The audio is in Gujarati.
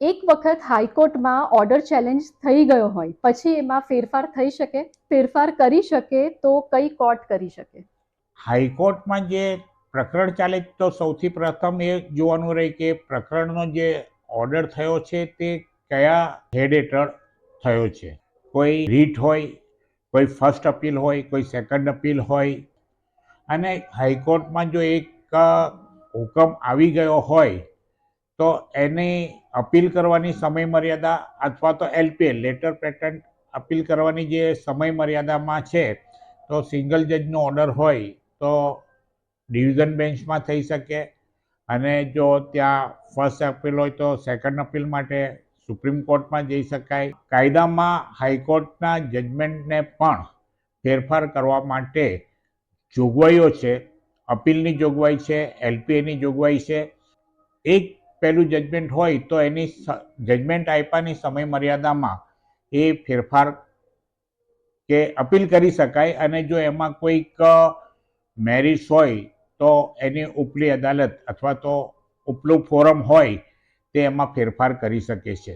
એક વખત હાઈકોર્ટમાં ઓર્ડર ચેલેન્જ થઈ ગયો હોય, પછી એમાં ફેરફાર થઈ શકે, ફેરફાર કરી શકે તો કઈ કોર્ટ કરી શકે? હાઈકોર્ટમાં જે પ્રકરણ ચાલે તો સૌથી પ્રથમ એ જોવાનું રહે કે પ્રકરણનો જે ઓર્ડર થયો છે તે કયા હેડ હેઠળ થયો છે? કોઈ રીટ હોય, કોઈ ફર્સ્ટ અપીલ હોય, કોઈ સેકન્ડ અપીલ હોય. અને હાઈકોર્ટમાં જો એક હુકમ આવી ગયો હોય તો એની અપીલ કરવાની સમય મર્યાદા અથવા તો એલપીએલ લેટર પેટન્ટ અપીલ કરવાની જે સમય મર્યાદામાં છે, તો સિંગલ જજનો ઓર્ડર હોય તો ડિવિઝન બેન્ચમાં થઈ શકે. અને જો ત્યાં ફર્સ્ટ અપીલ હોય તો સેકન્ડ અપીલ માટે સુપ્રીમ કોર્ટમાં જઈ શકાય. કાયદામાં હાઈકોર્ટના જજમેન્ટને પણ ફેરફાર કરવા માટે જોગવાઈઓ છે. અપીલની જોગવાઈ છે, એલપીએની જોગવાઈ છે. એક પહેલું જજમેન્ટ હોય તો એની જજમેન્ટ આપ્યાની સમય મર્યાદામાં એ ફેરફાર કે અપીલ કરી શકાય અને જો એમાં કોઈક મેરિટ્સ હોય તો એની ઉપલી અદાલત અથવા તો ઉપલું ફોરમ હોય તે એમાં ફેરફાર કરી શકે છે.